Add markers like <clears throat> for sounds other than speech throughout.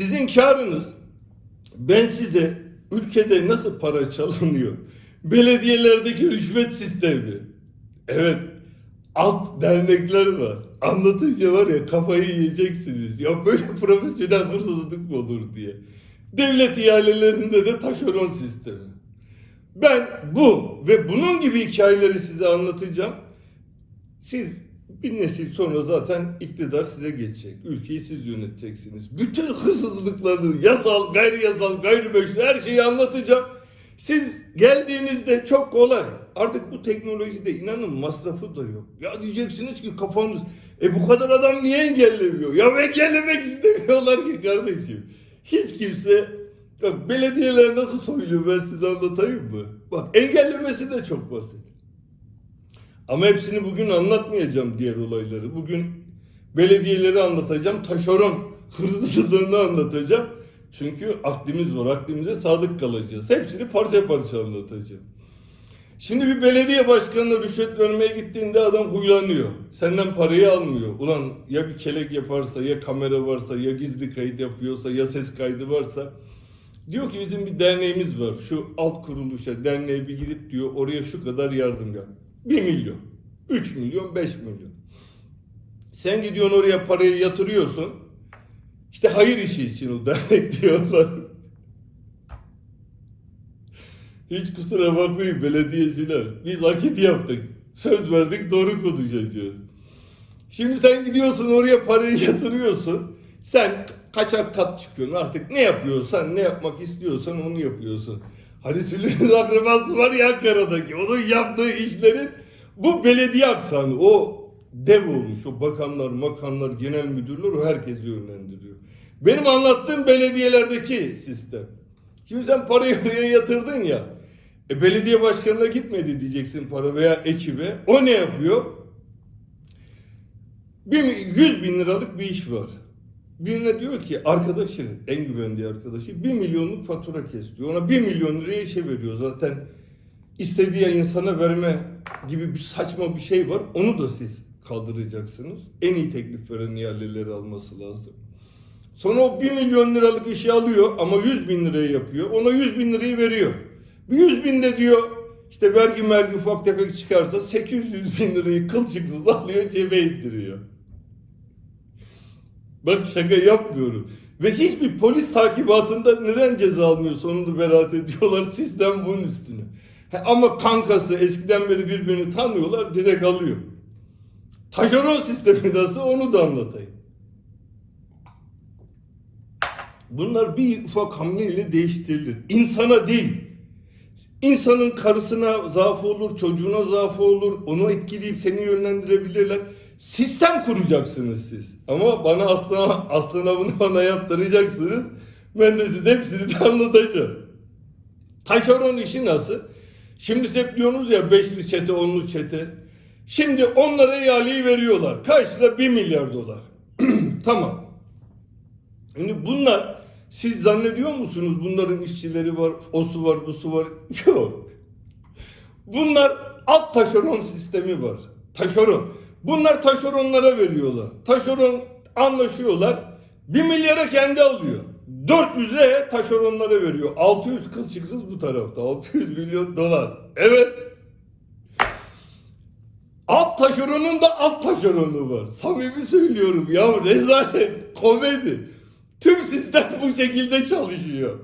Sizin karınız ben size ülkede nasıl para çalınıyor? Belediyelerdeki rüşvet sistemi. Evet. Alt dernekler var. Anlatınca var ya kafayı yiyeceksiniz. Ya böyle <laughs> profesyonel hırsızlık mı olur diye. Devlet ihalelerinde de taşeron sistemi. Ben bu ve bunun gibi hikayeleri size anlatacağım. Siz bir nesil sonra zaten iktidar size geçecek. Ülkeyi siz yöneteceksiniz. Bütün hırsızlıklarını yasal, gayri yasal, gayrimeşru her şeyi anlatacağım. Siz geldiğinizde çok kolay. Artık bu teknolojide inanın masrafı da yok. Ya diyeceksiniz ki kafanız e bu kadar adam niye engellemiyor? Ya engellemek istemiyorlar ki kardeşim. Hiç kimse Bak belediyeler nasıl soyuluyor ben size anlatayım mı? Bak engellemesi de çok basit. Ama hepsini bugün anlatmayacağım diğer olayları. Bugün belediyeleri anlatacağım. Taşeron hırsızlığını anlatacağım. Çünkü aklimiz var. Aklimize sadık kalacağız. Hepsini parça parça anlatacağım. Şimdi bir belediye başkanına rüşvet vermeye gittiğinde adam huylanıyor. Senden parayı almıyor. Ulan ya bir kelek yaparsa, ya kamera varsa, ya gizli kayıt yapıyorsa, ya ses kaydı varsa. Diyor ki bizim bir derneğimiz var. Şu alt kuruluşa, derneğe bir gidip diyor oraya şu kadar yardım yap. 1 milyon, 3 milyon, 5 milyon. Sen gidiyorsun oraya parayı yatırıyorsun. İşte hayır işi için o dernek <laughs> diyorlar. Hiç kusura bakmayın belediyeciler. Biz akit yaptık. Söz verdik doğru konuşacağız. Şimdi sen gidiyorsun oraya parayı yatırıyorsun. Sen kaçak kat çıkıyorsun artık ne yapıyorsan ne yapmak istiyorsan onu yapıyorsun. Hani Süleyman akrabası var ya Ankara'daki onun yaptığı işlerin bu belediye aksanı o dev olmuş o bakanlar makanlar genel müdürler o herkesi yönlendiriyor. Benim anlattığım belediyelerdeki sistem. Şimdi sen parayı <laughs> oraya yatırdın ya. E, belediye başkanına gitmedi diyeceksin para veya ekibe. O ne yapıyor? Bir, 100 bin liralık bir iş var. Birine diyor ki arkadaşı, en güvendiği arkadaşı 1 milyonluk fatura kes diyor. Ona 1 milyon liraya işe veriyor zaten. İstediği insana verme gibi bir saçma bir şey var. Onu da siz kaldıracaksınız. En iyi teklif veren ihaleleri alması lazım. Sonra o 1 milyon liralık işi alıyor ama 100 bin liraya yapıyor. Ona 100 bin lirayı veriyor. Bir 100 bin de diyor işte vergi mergi ufak tefek çıkarsa 800 bin lirayı kılçıksız alıyor cebe ittiriyor. Bak şaka yapmıyorum. Ve hiçbir polis takibatında neden ceza almıyor sonunda beraat ediyorlar sistem bunun üstüne. Ama kankası eskiden beri birbirini tanıyorlar direkt alıyor. Taşeron sistemi nasıl onu da anlatayım. Bunlar bir ufak hamleyle değiştirilir. İnsana değil. İnsanın karısına zaafı olur, çocuğuna zaafı olur. Onu etkileyip seni yönlendirebilirler. Sistem kuracaksınız siz. Ama bana aslına, aslına bunu bana yaptıracaksınız. Ben de size hepsini de anlatacağım. Taşeron işi nasıl? Şimdi hep diyorsunuz ya beşli çete, onlu çete. Şimdi onlara ihaleyi veriyorlar. Lira? 1 milyar dolar. <clears throat> tamam. Şimdi bunlar siz zannediyor musunuz bunların işçileri var, o su var, bu su var? <laughs> Yok. Bunlar alt taşeron sistemi var. Taşeron. Bunlar taşeronlara veriyorlar. Taşeron anlaşıyorlar. 1 milyara kendi alıyor. 400'e taşeronlara veriyor. 600 kılçıksız bu tarafta. 600 milyon dolar. Evet. Alt taşeronun da alt taşeronu var. Samimi söylüyorum ya rezalet, komedi. Tüm sistem bu şekilde çalışıyor.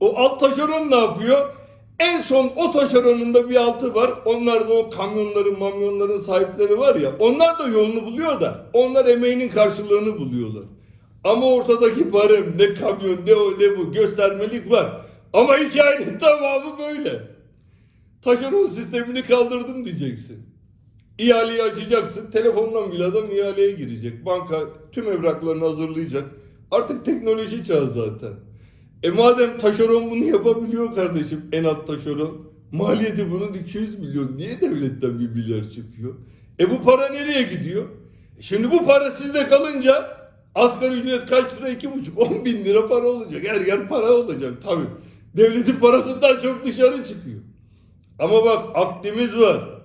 O alt taşeron ne yapıyor? En son o taşeronun da bir altı var. Onlar da o kamyonların, mamyonların sahipleri var ya. Onlar da yolunu buluyor da. Onlar emeğinin karşılığını buluyorlar. Ama ortadaki barem ne kamyon ne o ne bu göstermelik var. Ama hikayenin <laughs> tamamı böyle. Taşeron sistemini kaldırdım diyeceksin. İhaleyi açacaksın. Telefondan bile adam ihaleye girecek. Banka tüm evraklarını hazırlayacak. Artık teknoloji çağı zaten. E madem taşeron bunu yapabiliyor kardeşim en alt taşeron. Maliyeti bunun 200 milyon. Niye devletten bir milyar çıkıyor? E bu para nereye gidiyor? E şimdi bu para sizde kalınca asgari ücret kaç lira? 2,5 10 bin lira para olacak. Her yer para olacak tabii. Devletin parasından çok dışarı çıkıyor. Ama bak aklimiz var.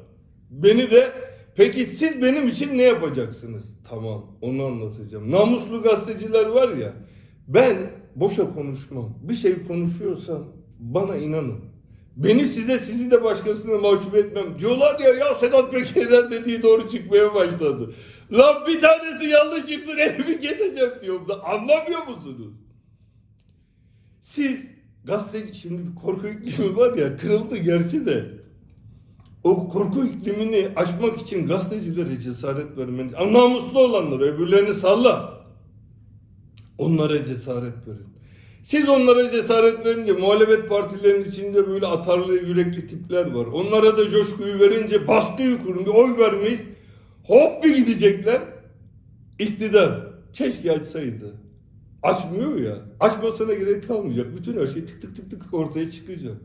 Beni de peki siz benim için ne yapacaksınız? Tamam onu anlatacağım. Namuslu gazeteciler var ya. Ben boşa konuşmam. Bir şey konuşuyorsam bana inanın. Beni size, sizi de başkasına mahcup etmem. Diyorlar ya ya Sedat Peker'ler dediği doğru çıkmaya başladı. Lan bir tanesi yanlış çıksın elimi keseceğim diyorum da anlamıyor musunuz? Siz gazeteci şimdi bir korku iklimi var ya kırıldı gerçi de. O korku iklimini aşmak için gazetecilere cesaret vermeniz. Namuslu olanlar öbürlerini salla. Onlara cesaret verin. Siz onlara cesaret verince muhalefet partilerinin içinde böyle atarlı yürekli tipler var. Onlara da coşkuyu verince baskıyı kurun bir oy vermeyiz. Hop bir gidecekler. İktidar. Keşke açsaydı. Açmıyor ya. Açmasına gerek kalmayacak. Bütün her şey tık tık tık tık ortaya çıkacak.